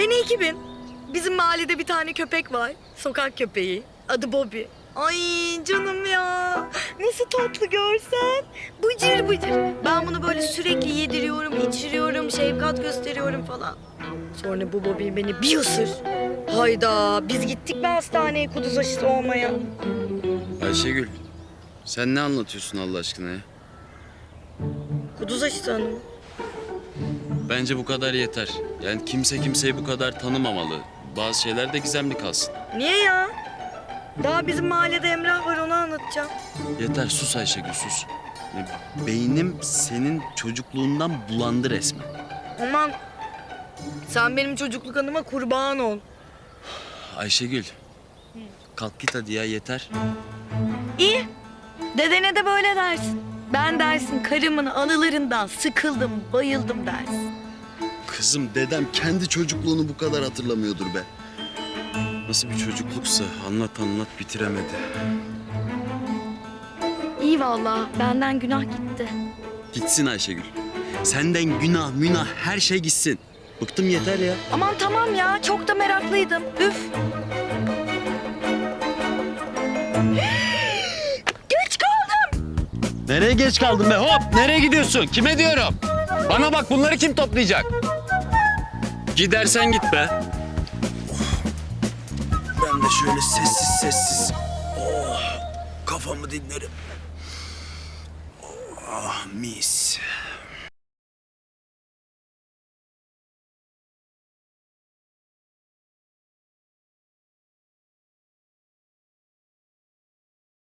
Sene 2000. Bizim mahallede bir tane köpek var. Sokak köpeği. Adı Bobby. Ay canım ya. Nasıl tatlı görsen. Bıcır bıcır. Ben bunu böyle sürekli yediriyorum, içiriyorum, şefkat gösteriyorum falan. Sonra bu Bobby beni bir ısır. Hayda biz gittik mi hastaneye kuduz aşısı olmaya? Ayşegül, sen ne anlatıyorsun Allah aşkına ya? Kuduz aşısı hanım. Bence bu kadar yeter. Yani kimse kimseyi bu kadar tanımamalı. Bazı şeyler de gizemli kalsın. Niye ya? Daha bizim mahallede Emrah var onu anlatacağım. Yeter sus Ayşegül sus. Beynim senin çocukluğundan bulandı resmen. Aman sen benim çocukluk anıma kurban ol. Ayşegül. Kalk git hadi ya yeter. İyi. Dedene de böyle dersin. Ben dersin karımın anılarından sıkıldım, bayıldım dersin. Kızım dedem kendi çocukluğunu bu kadar hatırlamıyordur be. Nasıl bir çocukluksa anlat anlat bitiremedi. İyi vallahi benden günah gitti. Gitsin Ayşegül. Senden günah münah her şey gitsin. Bıktım yeter ya. Aman tamam ya çok da meraklıydım. Üf. Nereye geç kaldın be hop? Nereye gidiyorsun? Kime diyorum? Bana bak bunları kim toplayacak? Gidersen git be. Ben de şöyle sessiz sessiz oh, kafamı dinlerim. Oh, mis.